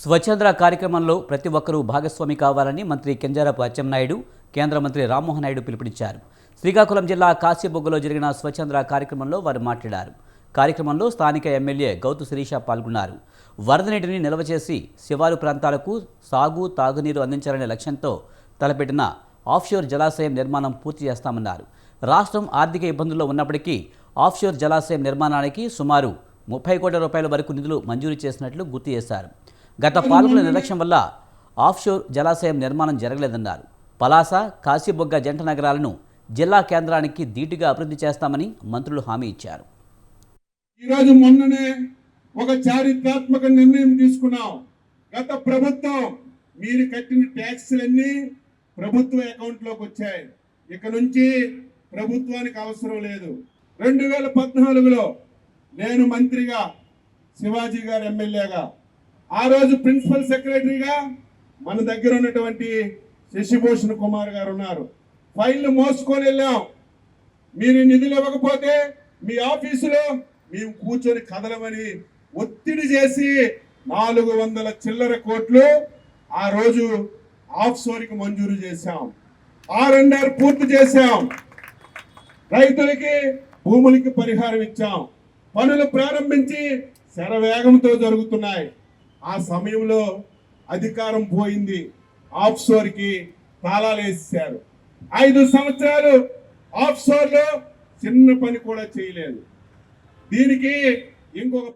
స్వచ్ఛంద్ర కార్యక్రమంలో ప్రతి ఒక్కరూ భాగస్వామి కావాలని మంత్రి కెంజారపు అచ్చెన్నాయుడు కేంద్ర మంత్రి రామ్మోహన్ నాయుడు పిలుపునిచ్చారు. శ్రీకాకుళం జిల్లా కాశీబొగ్గులో జరిగిన స్వచ్ఛంద్ర కార్యక్రమంలో వారు మాట్లాడారు. కార్యక్రమంలో స్థానిక ఎమ్మెల్యే గౌతు శిరీష పాల్గొన్నారు. వరద నీటిని నిల్వ చేసి శివారు ప్రాంతాలకు సాగు తాగునీరు అందించాలనే లక్ష్యంతో తలపెట్టిన ఆఫ్షోర్ జలాశయం నిర్మాణం పూర్తి చేస్తామన్నారు. రాష్ట్రం ఆర్థిక ఇబ్బందుల్లో ఉన్నప్పటికీ ఆఫ్షోర్ జలాశయం నిర్మాణానికి సుమారు ముప్పై కోట్ల రూపాయల వరకు నిధులు మంజూరు చేసినట్లు గుర్తు చేశారు. గత పాలకుల నిర్లక్ష్యం వల్ల ఆఫ్షోర్ జలాశయం నిర్మాణం జరగలేదన్నారు. పలాస కాశీబొగ్గ జంట నగరాలను జిల్లా కేంద్రానికి ధీటుగా అభివృద్ధి చేస్తామని మంత్రులు హామీ ఇచ్చారు. ఈరోజు మొన్ననే ఒక చారిత్రాత్మక నిర్ణయం తీసుకున్నాం. గత ప్రభుత్వం మీరు కట్టిన ట్యాక్స్లన్నీ ప్రభుత్వ అకౌంట్లోకి వచ్చాయి. ఇక నుంచి ప్రభుత్వానికి అవసరం లేదు. రెండు వేల పద్నాలుగులో నేను మంత్రిగా శివాజీ గారు ఎమ్మెల్యేగా ఆ రోజు ప్రిన్సిపల్ సెక్రటరీగా మన దగ్గర ఉన్నటువంటి శశిభూషణ్ కుమార్ గారు ఉన్నారు. ఫైళ్ళు మోసుకొని వెళ్ళాం. మీరు నిధులు ఇవ్వకపోతే మీ ఆఫీసులో మేము కూర్చొని కదలమని ఒత్తిడి చేసి నాలుగు వందల చిల్లర కోట్లు ఆ రోజు ఆఫ్ సోర్కి మంజూరు చేశాం. ఆర్ఎన్ఆర్ పూర్తి చేశాం. రైతులకి భూములకి పరిహారం ఇచ్చాం. పనులు ప్రారంభించి శరవేగంతో జరుగుతున్నాయి. ఆ సమయంలో అధికారం పోయింది. ఆఫ్ సోర్కి తాళాలు వేసేసారు ఐదు సంవత్సరాలు ఆఫ్లో చిన్న పని కూడా చేయలేదు. దీనికి ఇంకొక